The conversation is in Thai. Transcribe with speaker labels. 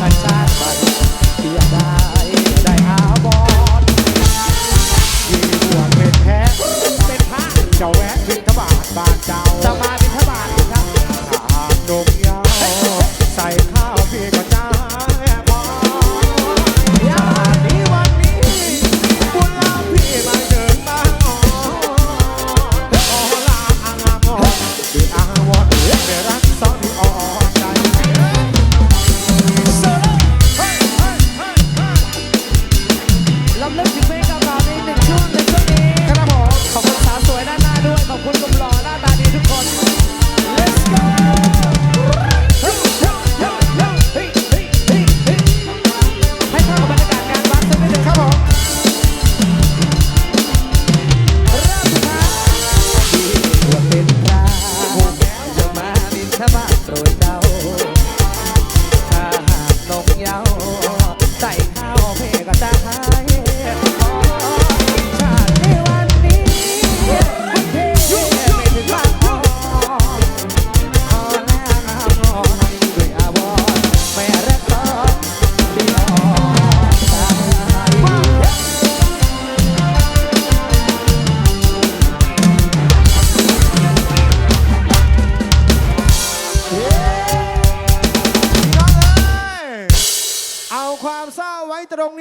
Speaker 1: กันชาติไปเสียดาได้หาบ
Speaker 2: ีบหัวเป็นแพ้
Speaker 1: เป็นพระ
Speaker 2: เจ้าแหวนบินทบาทบาทเจ้า จะ
Speaker 1: มาบินทบาทครับ
Speaker 2: หากนม
Speaker 1: Come on.
Speaker 2: sao ไว้ตรง